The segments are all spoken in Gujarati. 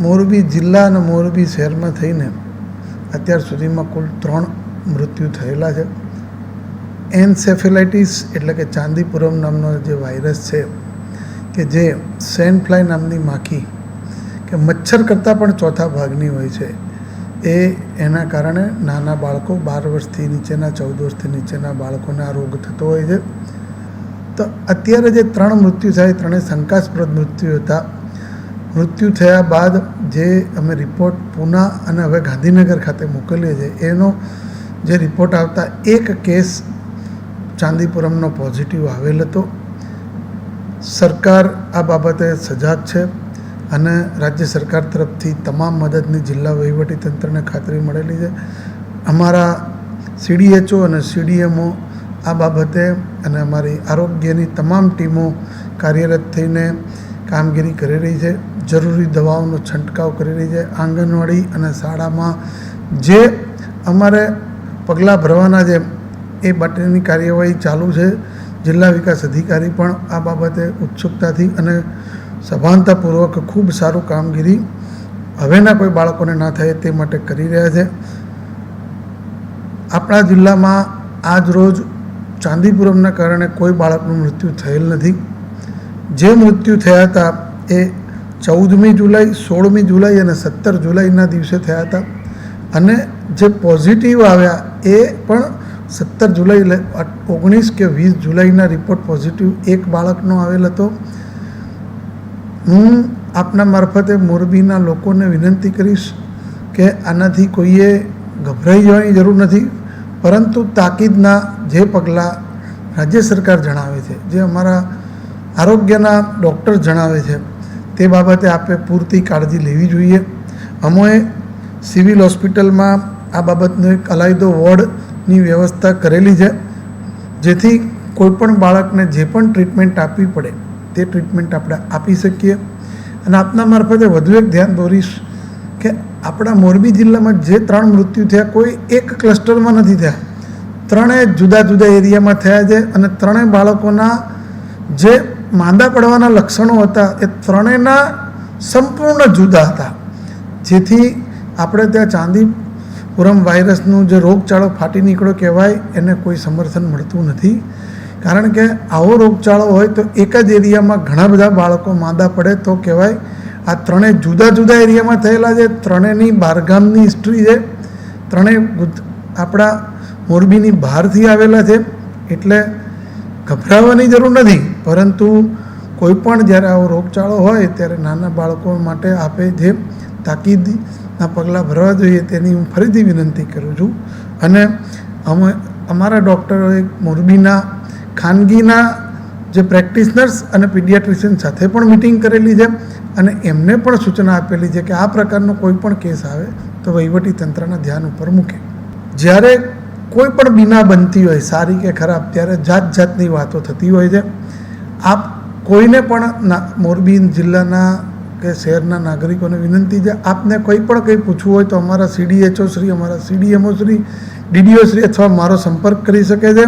મોરબી જિલ્લા અને મોરબી શહેરમાં થઈને અત્યાર સુધીમાં કુલ ત્રણ મૃત્યુ થયેલા છે. એન્સેફેલાઇટિસ એટલે કે ચાંદીપુરમ નામનો જે વાયરસ છે કે જે સેન્ડ ફ્લાય નામની માખી કે મચ્છર કરતાં પણ ચોથા ભાગની હોય છે, એ એના કારણે નાના બાળકો બાર વર્ષથી નીચેના, ચૌદ વર્ષથી નીચેના બાળકોને આ રોગ થતો હોય છે. તો અત્યારે જે ત્રણ મૃત્યુ થાય ત્રણેય શંકાસ્પદ મૃત્યુ હતા મૃત્યુ થયા બાદ જે અમે રિપોર્ટ પૂના અને હવે ગાંધીનગર ખાતે મોકલીએ છીએ, એનો જે રિપોર્ટ આવતા એક કેસ ચાંદીપુરમનો પોઝિટિવ આવેલ હતો. સરકાર આ બાબતે સજાગ છે અને રાજ્ય સરકાર તરફથી તમામ મદદની જિલ્લા વહીવટીતંત્રને ખાતરી મળેલી છે. અમારા સીડીએચઓ અને સીડીએમઓ આ બાબતે અને અમારી આરોગ્યની તમામ ટીમો કાર્યરત થઈને કામગીરી કરી રહી છે. જરૂરી દવાઓનો છંટકાવ કરી રહી છે. આંગણવાડી અને શાળામાં જે અમારે પગલાં ભરવાના છે, એ માટેની કાર્યવાહી ચાલુ છે. જિલ્લા વિકાસ અધિકારી પણ આ બાબતે ઉત્સુકતાથી અને સભાનતાપૂર્વક ખૂબ સારું કામગીરી હવેના કોઈ બાળકોને ના થાય તે માટે કરી રહ્યા છે. આપણા જિલ્લામાં આજ રોજ ચાંદીપુરમના કારણે કોઈ બાળકનું મૃત્યુ થયેલ નથી. જે મૃત્યુ થયા હતા એ ચૌદમી જુલાઈ, સોળમી જુલાઈ અને સત્તર જુલાઈના દિવસે થયા હતા. અને જે પોઝિટિવ આવ્યા એ પણ સત્તર જુલાઈ ઓગણીસ કે વીસ જુલાઈના રિપોર્ટ પોઝિટિવ એક બાળકનો આવેલ હતો. હું આપના મારફતે મોરબીના લોકોને વિનંતી કરીશ કે આનાથી કોઈએ ગભરાઈ જવાની જરૂર નથી, પરંતુ તાકીદના જે પગલાં રાજ્ય સરકાર જણાવે છે, જે અમારા આરોગ્યના ડૉક્ટર જણાવે છે તે બાબતે આપે પૂરતી કાળજી લેવી જોઈએ. અમોએ સિવિલ હોસ્પિટલમાં આ બાબતનો એક અલાયદો વોર્ડની વ્યવસ્થા કરેલી છે, જેથી કોઈપણ બાળકને જે પણ ટ્રીટમેન્ટ આપવી પડે, તે ટ્રીટમેન્ટ આપણે આપી શકીએ. અને આપના મારફતે વધુ એક ધ્યાન દોરીશ કે આપણા મોરબી જિલ્લામાં જે ત્રણ મૃત્યુ થયા, કોઈ એક ક્લસ્ટરમાં નથી થયા. ત્રણેય જુદા જુદા એરિયામાં થયા છે અને ત્રણેય બાળકોના જે માંદા પડવાના લક્ષણો હતા. એ ત્રણેયના સંપૂર્ણ જુદા હતા. જેથી આપણે ત્યાં ચાંદીપુરમ વાયરસનું જે રોગચાળો ફાટી નીકળો કહેવાય, એને કોઈ સમર્થન મળતું નથી. કારણ કે આવો રોગચાળો હોય તો એક જ એરિયામાં ઘણા બધા બાળકો માંદા પડે તો કહેવાય, આ ત્રણેય જુદા જુદા એરિયામાં થયેલા છે. ત્રણેયની બારગામની હિસ્ટ્રી છે. ત્રણેય આપણા મોરબીની બહારથી આવેલા છે. એટલે ગભરાવાની જરૂર નથી. પરંતુ કોઈ પણ જ્યારે આવો રોગચાળો હોય ત્યારે નાના બાળકો માટે આપે જે તાકીદના પગલાં ભરવા જોઈએ તેની હું ફરીથી વિનંતી કરું છું. અને અમે, અમારા ડૉક્ટરોએ મોરબીના, ખાનગીના જે પ્રેક્ટિશનર્સ અને પીડિયાટ્રિશિયન સાથે પણ મિટિંગ કરેલી છે અને એમને પણ સૂચના આપેલી છે કે આ પ્રકારનો કોઈ પણ કેસ આવે તો વહીવટી તંત્રના ધ્યાન ઉપર મૂકે. જ્યારે કોઈ પણ બીના બનતી હોય, સારી કે ખરાબ, ત્યારે જાત જાતની વાતો થતી હોય છે. આપ કોઈને પણ મોરબી જિલ્લાના કે શહેરના નાગરિકોને વિનંતી છે, આપને કોઈ પણ કંઈ પૂછવું હોય તો અમારા સીડીએચઓ શ્રી, અમારા સીડીએમઓ શ્રી ડીડીઓ શ્રી અથવા મારો સંપર્ક કરી શકે છે.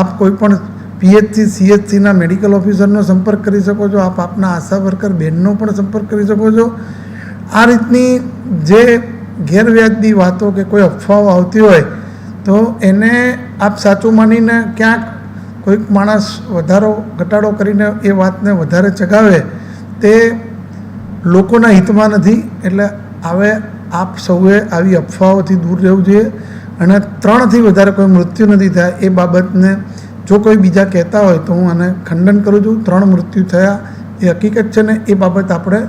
આપ કોઈ પણ પીએચસી સીએચસીના મેડિકલ ઓફિસરનો સંપર્ક કરી શકો છો. આપ આપના આશા વર્કર બહેનનો પણ સંપર્ક કરી શકો છો. આ રીતની જે ગેરવ્યાજબી વાતો કે કોઈ અફવાઓ આવતી હોય તો એને આપ સાચું માનીને ક્યાંક કોઈક માણસ વધારો, ઘટાડો કરીને એ વાતને વધારે ચગાવે, તે લોકોના હિતમાં નથી. એટલે હવે આપ સૌએ આવી અફવાઓથી દૂર રહેવું જોઈએ અને ત્રણથી વધારે કોઈ મૃત્યુ નથી થયા. એ બાબતને જો કોઈ બીજા કહેતા હોય તો હું આને ખંડન કરું છું. ત્રણ મૃત્યુ થયા એ હકીકત છે ને, એ બાબત આપણે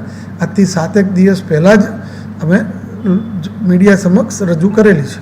આજથી સાતેક દિવસ પહેલાં જ અમે મીડિયા સમક્ષ રજૂ કરેલી છે.